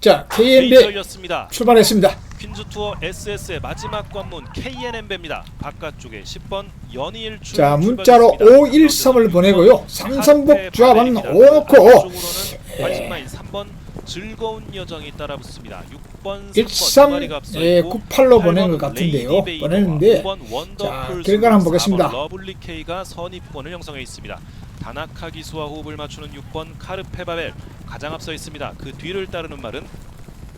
자, 페이 KNB 열렸습니다. 출발했습니다. 퀸즈 투어 SS의 마지막 관문 KNM배입니다. 바깥쪽에 10번 연이일출 자, 문자로 513을 보내고요. 삼성복 조합은 5넣고 관심마인 3번 즐거운 여정이 따라붙습니다. 6번 13, 예, 98로 보낸 것 같은데요. 보냈는데, 자, 결과를 한번 보겠습니다. 러블리 K가 선입권을 형성해 있습니다. 다나카 기수와 호흡을 맞추는 6번 카르페바벨 가장 앞서 있습니다. 그 뒤를 따르는 말은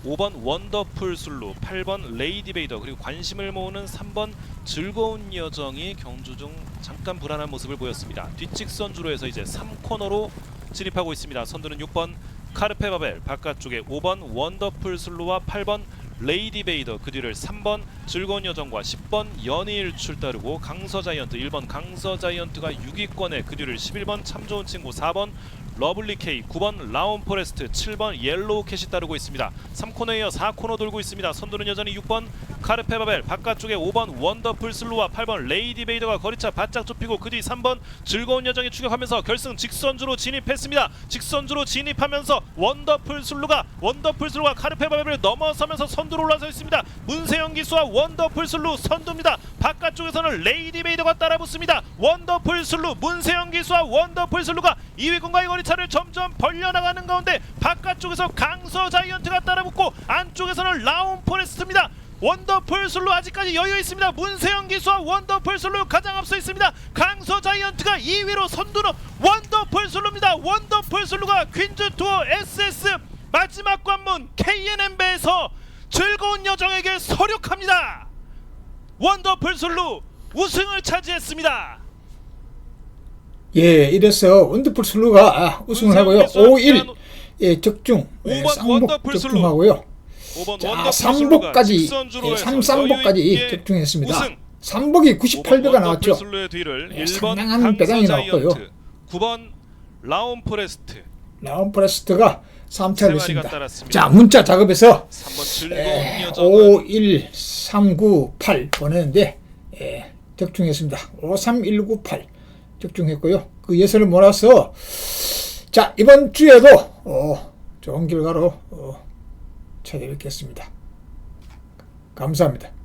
5번 원더풀 술루, 8번 레이디 베이더 그리고 관심을 모으는 3번 즐거운 여정이 경주 중 잠깐 불안한 모습을 보였습니다. 뒷직선 주로에서 이제 3코너로 진입하고 있습니다. 선두는 6번 카르페바벨 바깥쪽에 5번 원더풀 술루와 8번 레이디 베이더 그 뒤를 3번 즐거운 여정과 10번 연일출 따르고 강서 자이언트 1번 강서 자이언트가 6위권에 그 뒤를 11번 참 좋은 친구 4번 러블리 K 9번 라온 포레스트 7번 옐로우 캣이 따르고 있습니다. 3코너에 이어 4코너 돌고 있습니다. 선두는 여전히 6번 카르페 바벨 바깥쪽에 5번 원더풀 슬루와 8번 레이디 베이더가 거리차 바짝 좁히고 그 뒤 3번 즐거운 여정이 추격하면서 결승 직선주로 진입했습니다. 직선주로 진입하면서 원더풀 슬루가 원더풀 슬루가 카르페 바벨을 넘어서면서 선두로 올라서 있습니다. 문세영 기수와 원더풀 슬루 선두입니다. 바깥쪽에서는 레이디 베이더가 따라붙습니다. 원더풀 슬루 문세영 기수와 원더풀 슬루가 2위군과의 거리차를 점점 벌려나가는 가운데 바깥쪽에서 강서 자이언트가 따라붙고 안쪽에서는 라온 포레스트입니다. 원더풀 슬루 아직까지 여유 있습니다. 문세영 기수와 원더풀 슬루 가장 앞서 있습니다. 강서 자이언트가 2위로 선두는 원더풀 슬루입니다. 원더풀 슬루가 퀸즈 투어 SS 마지막 관문 KNM배에서 즐거운 여정에게 서력합니다. 원더풀 슬루 우승을 차지했습니다. 예, 이래서 원더풀 슬루가 아, 우승을 하고요. 5일 예, 적중, 예, 쌍복. 적중하고요. 5번 자, 원더풀 슬루가 삼복까지 직선주로 예, 해서 삼쌍복까지 여유 있게 적중했습니다. 우승. 삼복이 98배가 나왔죠. 예, 1번 상당한 배당이 나왔고요. 9번 라온 포레스트, 라운 포레스트가 3차를 세 마리가 했습니다. 자, 문자 작업에서 3번 즐거운 에, 여정은 51398 보내는데 예, 적중했습니다. 53198 적중했고요. 그 예선을 몰아서 자 이번 주에도 어, 좋은 결과로 어, 찾아뵙겠습니다. 감사합니다.